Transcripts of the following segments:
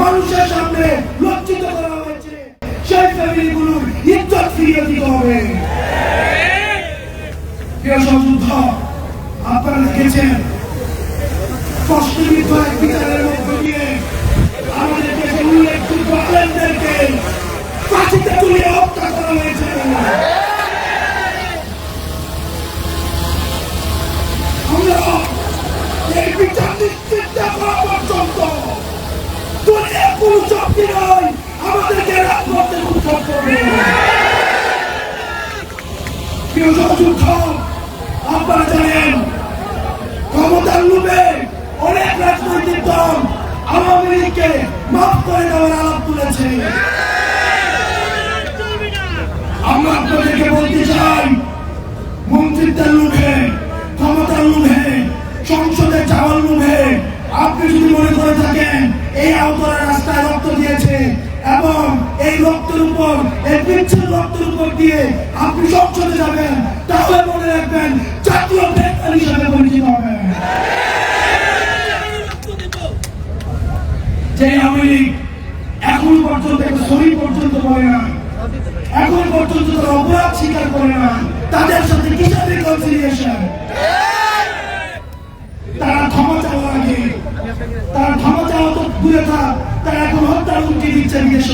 মানুষের সামনে লজ্জিত করা হয়েছে। সেই ফ্যামিলিগুলোর ইজ্জত ফিরিয়ে দিতে হবে। আপনারা দেখেছেন বিচারের মধ্যে দিয়ে আমাদের দেশের উল্লেখযোগ্য সহযোদ্ধ আপনারা জানেন, ক্ষমতার লোভে অনেক রাজনৈতিক দল আওয়ামী লীগকে মাফ করে দেওয়ার আলাপ তুলেছে। আমরা আপনাদেরকে বলতে চাই, মন্ত্রিত্বের লোভে ক্ষমতার লোভে সংসদে যাওয়ার লোভে আপনি যদি মনে করে থাকেন, এই আওতারা রক্তের উপর, এই রক্তের উপর দিয়ে আপনি সংসদে যাবেন। তাহলে মনে রাখবেন, জাতীয় বেকার হিসাবে পরিচিত হবেন। যে এখন পর্যন্ত একটা শরীর পর্যন্ত না এখন পর্যন্ত তারা অপরাধ স্বীকার করে না তাদের সাথে কিসের রিকনসিলিয়েশন তারা ক্ষমা চাওয়ার আগে, তারা ক্ষমা চাওয়া তো দূরে থাক, তারা এখন হত্যার হুমকি দিচ্ছে বিদেশ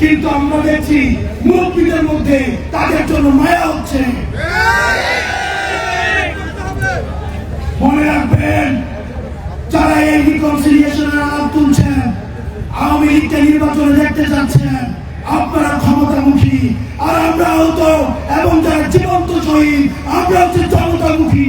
কিন্তু আমরা দেখছি মুরব্বীদের মধ্যে তাদের জন্য মায়া হচ্ছে। মনে রাখবেন, যারা এই রিকনসিলিয়েশনের আলাপ তুলছেন, আওয়ামী লীগকে নির্বাচনে দেখতে চাচ্ছেন, আপনারা ক্ষমতামুখী। আর আমরা হতো এবং যারা জীবন্ত শহীদ আমরা হচ্ছে জনতামুখী।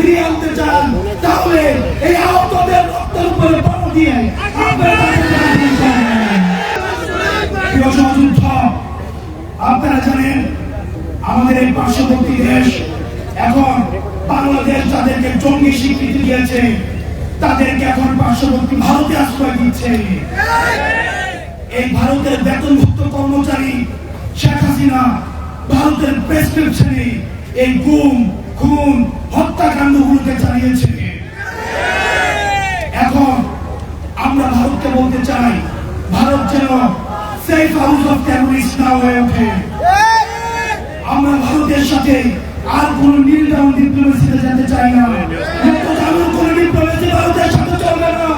ফিরিয়ে আনতে চান, তাহলে এই আহতদের রক্তের উপরে পাড়া দিয়ে আপনারা জানেন, আমাদের এই পার্শ্ববর্তী দেশ এখন বাংলাদেশ যাদেরকে জঙ্গি স্বীকৃতি দিয়েছে, তাদেরকে এখন পার্শ্ববর্তী ভারতে আশ্রয় দিচ্ছে। এই ভারতের বেতনভুক্ত কর্মচারী শেখ হাসিনা, ভারতের প্রেসক্রিপশনে এই গুম খুন হত্যাকাণ্ডগুলোকে চালিয়েছে এখন আমরা ভারতকে বলতে চাই, ভারত যেন সেফ হাউস অফ টেরোরিস্ট না হয়ে ওঠে। আমরা ভারতের সাথে আর কোন নীল ডাউন ডিপ্লোমেসিতে যেতে চাই না। কোন ডিপ্লোমেসি ভারতের সাথে চলবে না।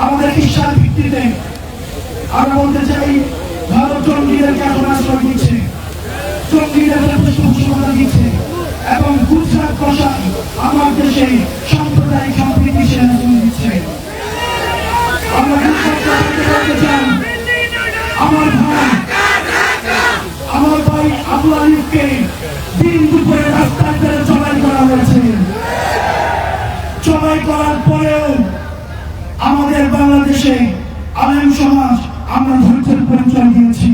আমাদের ইচ্ছার ভিত্তিতে আমরা বলতে চাই, ভারত জঙ্গিদেরকে এখন আশ্রয় দিচ্ছে জঙ্গিদের পুষ্পসভা দিচ্ছে এবং গুজরাট প্রশাসন আমার দেশে সাম্প্রদায়িক সম্প্রীতি সেনা দিচ্ছে। আমরা ভাই, আমার ভাই আবু আলিফকে দিন দুপুরে রাস্তায় ফেলে করা হয়েছে। জবাই করার পরেও আমাদের বাংলাদেশে আলেম সমাজ আমরা ধৈর্যের পরিচয় দিয়েছি।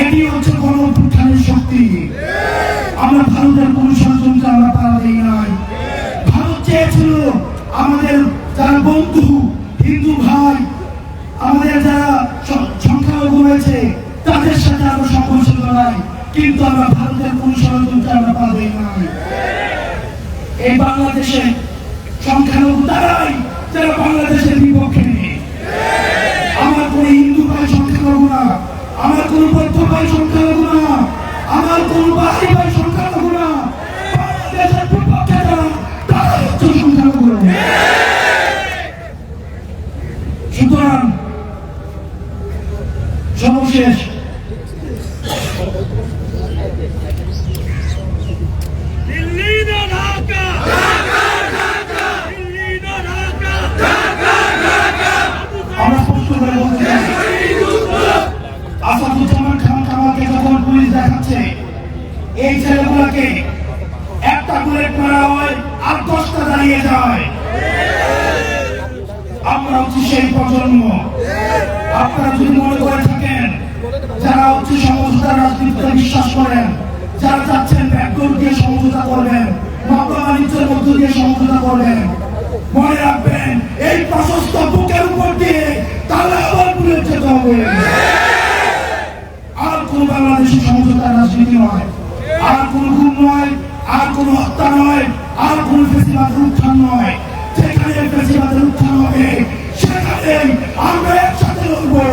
এটি হচ্ছে গণ অভ্যুত্থানের শক্তি। আমরা ভারতের কোন শাসনকে আমরা পাড়া দিই নাই। ভারত চেয়েছিল আমাদের যারা বন্ধু, হিন্দু ভাই, আমাদের যারা সংখ্যালঘু রয়েছে, তাদের সাথে আমরা সংঘর্ষিত নাই। কিন্তু আমরা ভারতের কোন ষড়যন্ত্রে আমরা পা দিই নাই। এই বাংলাদেশে সংখ্যালঘু তারাই যারা বাংলাদেশের বিপক্ষে আমার কোন হিন্দু ভাই সংখ্যালঘু না। আমার কোন বৌদ্ধ ভাই সংখ্যালঘু না। আমার কোন বাহারি ভাই সংখ্যালঘু এই ছেলেগুলোকে একটা বুলেট মারা হয় আর দশটা দাঁড়িয়ে যায়। আমরা হচ্ছে সেই প্রজন্ম। আপনারা যদি মনে করে থাকেন, যারা হচ্ছে সমঝোতা রাজনীতিতে বিশ্বাস করেন, যারা চাচ্ছেন ব্যাকডোর দিয়ে সমঝোতা করবেন মামলা বাণিজ্যের মধ্য দিয়ে সমঝোতা করবেন, মনে রাখবেন, এই প্রশস্ত বুকের উপর দিয়ে তাহলে আবার বুলেট যেতে হবে। আর কোন বাংলাদেশি সমঝোতার রাজনীতি নয়। আর কোন গুম নয়, আর কোন হত্যা নয়, আর কোন বেশিবাদের উত্থান নয়। যেখানে বেশিবাদের উত্থান হবে সেখানে আমরা একসাথে লড়বো।